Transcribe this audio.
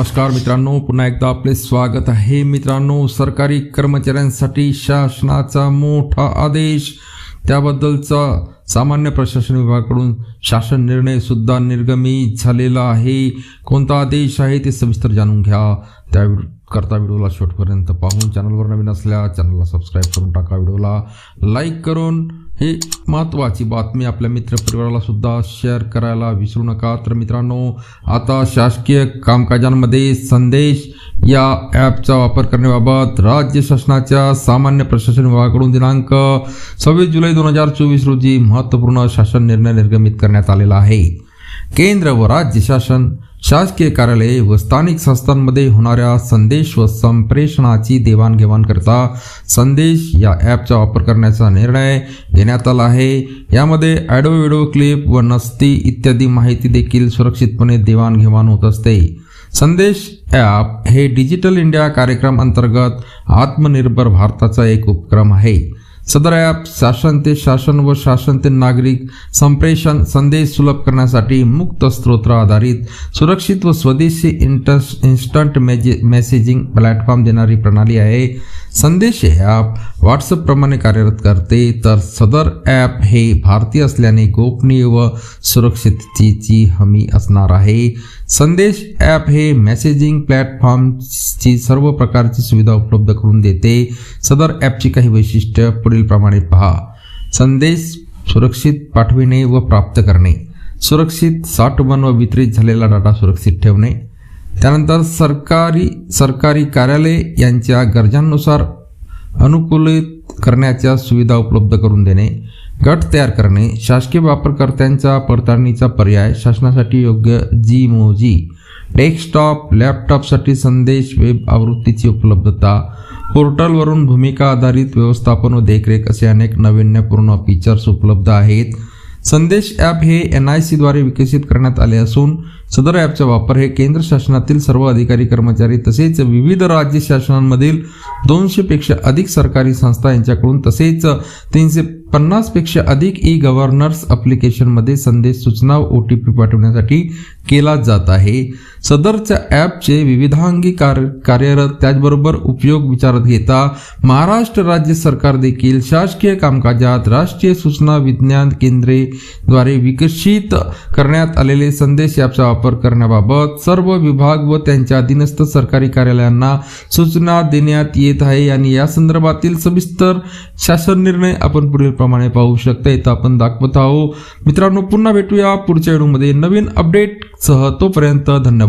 नमस्कार मित्रांनो पुन्हा एकदा आपले स्वागत आहे. मित्रांनो सरकारी कर्मचाऱ्यांसाठी शासनाचा मोठा आदेश. त्याबद्दलचा सामान्य प्रशासन विभागाकडून शासन निर्णय सुद्धा निर्गमित झालेला आहे. कोणता आदेश आहे ते सविस्तर जाणून घ्या. त्या करता व्हिडिओला शेवटपर्यंत पाहून चॅनलवर नवीन असल्या चॅनलला सबस्क्राईब करून टाका व्हिडिओला. लाईक करून हे महत्त्वाची बातमी आपल्या मित्रपरिवाराला सुद्धा शेअर करायला विसरू नका. तर मित्रांनो आता शासकीय कामकाजांमध्ये संदेश या ॲपचा वापर करण्याबाबत राज्य शासनाच्या सामान्य प्रशासन विभागाकडून दिनांक सव्वीस जुलै दोन हजार चोवीस रोजी महत्त्वपूर्ण शासन निर्णय निर्गमित करण्यात आलेला आहे. केंद्र व राज्य शासन शासकीय कार्यालये व स्थानिक संस्थांमध्ये होणाऱ्या संदेश व संप्रेषणाची देवाणघेवाण करता संदेश या ॲपचा वापर करण्याचा निर्णय घेण्यात आला आहे. यामध्ये ॲडो व्हिडिओ क्लिप व नस्ती इत्यादी माहिती देखील सुरक्षितपणे देवाणघेवाण होत असते. संदेश ॲप हे डिजिटल इंडिया कार्यक्रम अंतर्गत आत्मनिर्भर भारताचा एक उपक्रम आहे. सदर ॲप शासन ते शासन व शासन ते नागरिक संप्रेषण संदेश सुलभ करण्यासाठी मुक्त स्त्रोत्र आधारित सुरक्षित व स्वदेशी इंटस इन्स्टंट मेजे मेसेजिंग प्लॅटफॉर्म देणारी प्रणाली आहे. संदेश हे ॲप व्हॉट्सअपप्रमाणे कार्यरत करते तर सदर ॲप हे भारतीय असल्याने गोपनीय व सुरक्षिततेची हमी असणार आहे. संदेश ॲप हे मेसेजिंग प्लॅटफॉर्मची सर्व प्रकारची सुविधा उपलब्ध करून देते. सदर ॲपची काही वैशिष्ट्य पुढीलप्रमाणे पहा. संदेश सुरक्षित पाठविणे व प्राप्त करणे. सुरक्षित साठवण व वितरित झालेला डाटा सुरक्षित ठेवणे. त्यानंतर सरकारी सरकारी कार्यालय यांच्या गरजांनुसार अनुकूलित करण्याच्या सुविधा उपलब्ध करून देणे गट तयार करणे शासकीय वापरकर्त्यांच्या पडताळणीचा पर्याय शासनासाठी योग्य जी मोजी डेस्कटॉप लॅपटॉपसाठी संदेश वेब आवृत्तीची उपलब्धता पोर्टलवरून भूमिका आधारित व्यवस्थापन व देखरेख असे अनेक नाविन्यपूर्ण फीचर्स उपलब्ध आहेत. संदेश ॲप हे एन आय सीद्वारे विकसित करण्यात आले असून सदर ॲपचा वापर हे केंद्र शासनातील सर्व अधिकारी कर्मचारी तसेच विविध राज्य शासनांमधील दोनशेपेक्षा अधिक सरकारी संस्था यांच्याकडून तसेच तीनशे पन्नासपेक्षा अधिक ई गव्हर्नर्स ॲप्लिकेशनमध्ये संदेश सूचना ओ टी पी पाठवण्यासाठी केला जात आहे. सदरच्या ॲपचे विविधांगी कार्य कार्यरत त्याचबरोबर उपयोग विचारात घेता महाराष्ट्र राज्य सरकार देखील शासकीय कामकाजात राष्ट्रीय सूचना विज्ञान केंद्रे द्वारे विकसित करण्यात आलेले संदेश ॲपचा वापर करण्याबाबत सर्व विभाग व त्यांच्या अधीनस्थ सरकारी कार्यालयांना सूचना देण्यात येत आहे आणि या संदर्भातील सविस्तर शासन निर्णय आपण पुढील प्रमाणे पाहू शकता. इथं आपण दाखवत आहोत. मित्रांनो पुन्हा भेटूया पुढच्या व्हिडिओमध्ये. नवीन अपडेट सह तोपर्यंत धन्यवाद.